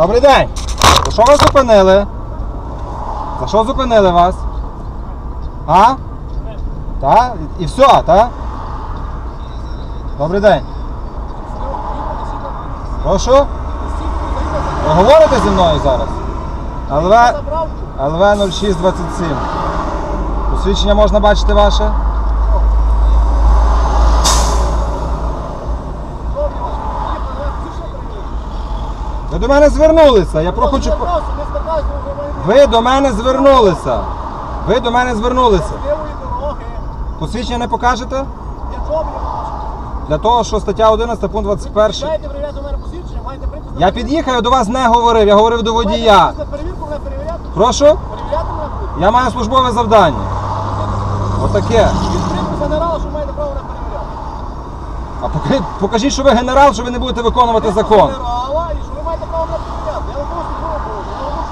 Добрий день! За що вас зупинили? За що зупинили вас? А? Так? І все, так? Добрий день. Прошу? Ви говорите зі мною зараз? ЛВ, ЛВ 0627. Посвідчення можна бачити ваше? Ви до мене звернулися. Я про хочу. Ви до мене звернулися. Ви до мене звернулися. Посвідчення не покажете? Для того, що стаття 11 пункт 21. Маєте перевіряти у мене посвідчення, маєте припис. Я під'їхав, до вас не говорив, я говорив до водія. Прошу? Я маю службове завдання. Отаке. А покажіть, що ви генерал, що ви не будете виконувати закон.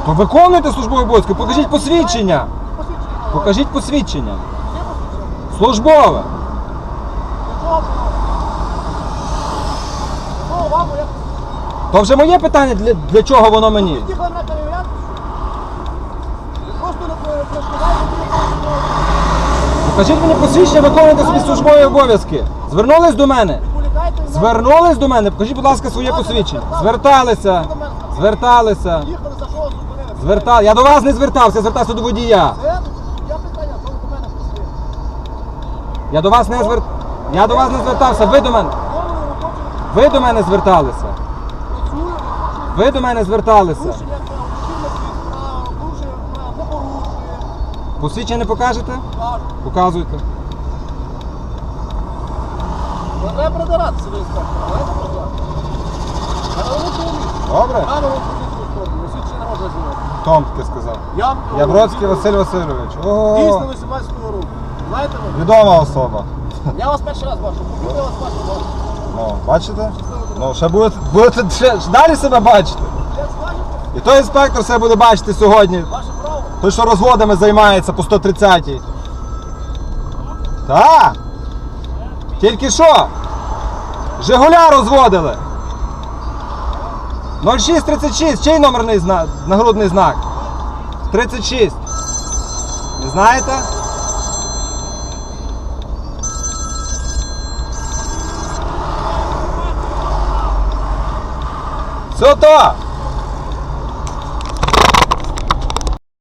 Виконуйте службові обов'язки, покажіть посвідчення. Покажіть посвідчення. Службове. То вже моє питання, для, для чого воно мені? Покажіть мені посвідчення, виконуйте собі службові обов'язки. Звернулись до мене? Звернулись до мене? Покажіть, будь ласка, своє посвідчення. Зверталися. Зверталися. Їхали? Звертали. Я до вас не звертався, звертався до водія. Я питання, до мене? Я до вас не звертався. Ви до мене. Ви до мене зверталися. Ви до мене зверталися. Посвідчення не покажете? Показуйте. Не треба до інспектора, давайте працювати. А на робочому місці. Добре? Рано ви позицію сторону, освідчення не можна знімати. Том таки сказав. Я Яброцький Василь Васильович. О, Дійсно 18 року. Знаєте ви? відома особа. Я вас перший раз бачу. Побіг я вас бачу. бачу. Ну, бачите? Ну, ще будете, будете ще ще далі себе бачити. І той інспектор себе буде бачити сьогодні. ваше право. Той, що розводами займається по 130-й. Так. Тільки що? Жигуля розводили. 0636, чий номерний знак, нагрудний знак? 36. Не знаєте? Все то.